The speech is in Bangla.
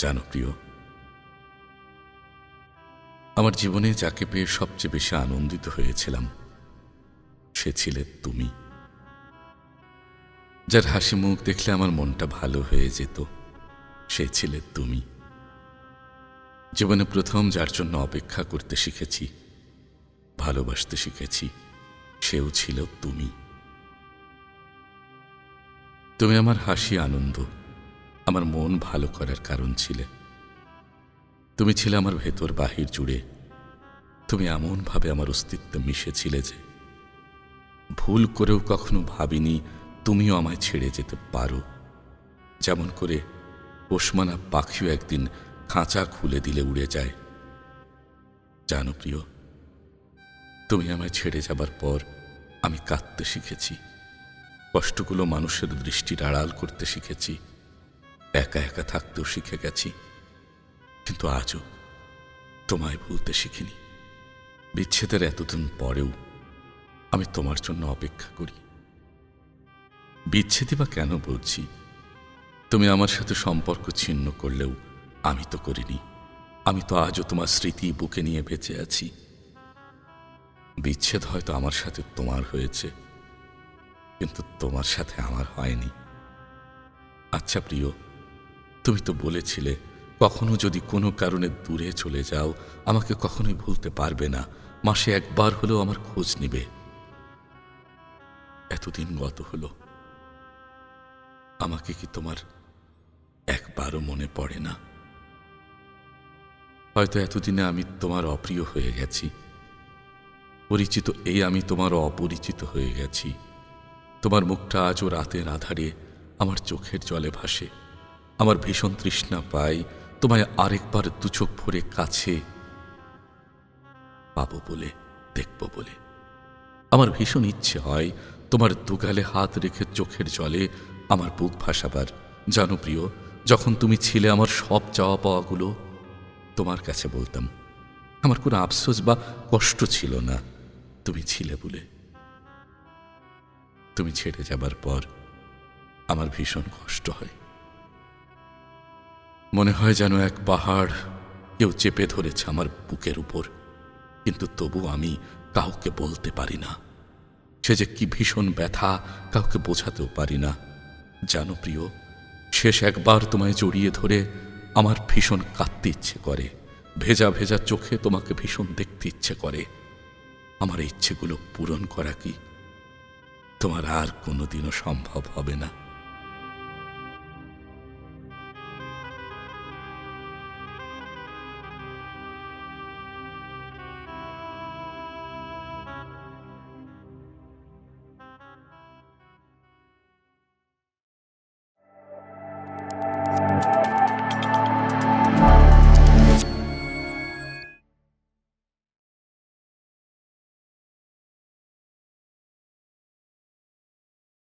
জানো প্রিয় আমার জীবনে যাকে পেয়ে সবচেয়ে বেশি আনন্দিত হয়েছিলাম, সে ছিলে তুমি। যার হাসি মুখ দেখলে আমার মনটা ভালো হয়ে যেত, সে ছিলে তুমি। জীবনে প্রথম যার জন্য অপেক্ষা করতে শিখেছি, ভালোবাসতে শিখেছি, সেও ছিল তুমি। তুমি আমার হাসি আনন্দ আমার মন ভালো করার কারণ ছিলে। তুমি ছিলে আমার ভেতর বাহির জুড়ে। তুমি এমনভাবে আমার অস্তিত্ব মিশেছিলে যে, ভুল করেও কখনো ভাবিনি তুমিও আমায় ছেড়ে যেতে পারো। যেমন করে ওসমানা পাখিও একদিন খাঁচা খুলে দিলে উড়ে যায়। জানো প্রিয়, তুমি আমায় ছেড়ে যাবার পর আমি কাঁদতে শিখেছি। কষ্টগুলো মানুষের দৃষ্টির আড়াল করতে শিখেছি। একা একা থাকতেও শিখে গেছি। কিন্তু আজও তোমায় ভুলতে শিখিনি। বিচ্ছেদের এতদিন পরেও আমি তোমার জন্য অপেক্ষা করি। বিচ্ছেদই বা কেন বলছি? তুমি আমার সাথে সম্পর্ক ছিন্ন করলেও আমি তো করিনি। আমি তো আজও তোমার স্মৃতি বুকে নিয়ে বেঁচে আছি। বিচ্ছেদ হয়তো আমার সাথে তোমার হয়েছে, কিন্তু তোমার সাথে আমার হয়নি। আচ্ছা প্রিয় তুমি তো বলেছিলে, কখনো যদি কোনো কারণে দূরে চলে যাও, আমাকে কখনোই ভুলতে পারবে না। মাসে একবার হলেও আমার খোঁজ নিবে। এতদিন গত হলো। আমাকে কি তোমার একবারও মনে পড়ে না? হয়তো এতদিনে আমি তোমার অপ্রিয় হয়ে গেছি। পরিচিত এই আমি তোমার অপরিচিত হয়ে গেছি। তোমার মুখটা আজও রাতের আধারে আমার চোখের জলে ভাসে। আমার ভীষণ তৃষ্ণা পাই তোমায় আরেকবার দু চোখ ভরে কাছে পাবো বলে, দেখব বলে। আমার ভীষণ ইচ্ছে হয় তোমার দুগালে হাত রেখে চোখের জলে আমার বুক ভাসাবার। জানো প্রিয়, যখন তুমি ছিলে আমার সব চাওয়া পাওয়াগুলো, তোমার কাছে বলতাম, আমার কোনো আফসোস বা কষ্ট ছিল না, তুমি ছিলে বলে। তুমি ছেড়ে যাবার পর আমার ভীষণ কষ্ট হয়। মনে হয় যেন এক পাহাড়। কেউ চেপে ধরেছে আমার বুকের উপর। কিন্তু তবু আমি কাউকে বলতে পারি না। সে যে কি ভীষণ ব্যথা, কাউকে বোঝাতেও পারি না। জানো প্রিয়, শেষ একবার তোমায় জড়িয়ে ধরে আমার ভীষণ কাঁদতে ইচ্ছে করে। ভেজা ভেজা চোখে তোমাকে ভীষণ দেখতে ইচ্ছে করে। আমার ইচ্ছেগুলো পূরণ করা কি? তোমার আর কোনোদিনও সম্ভব হবে না।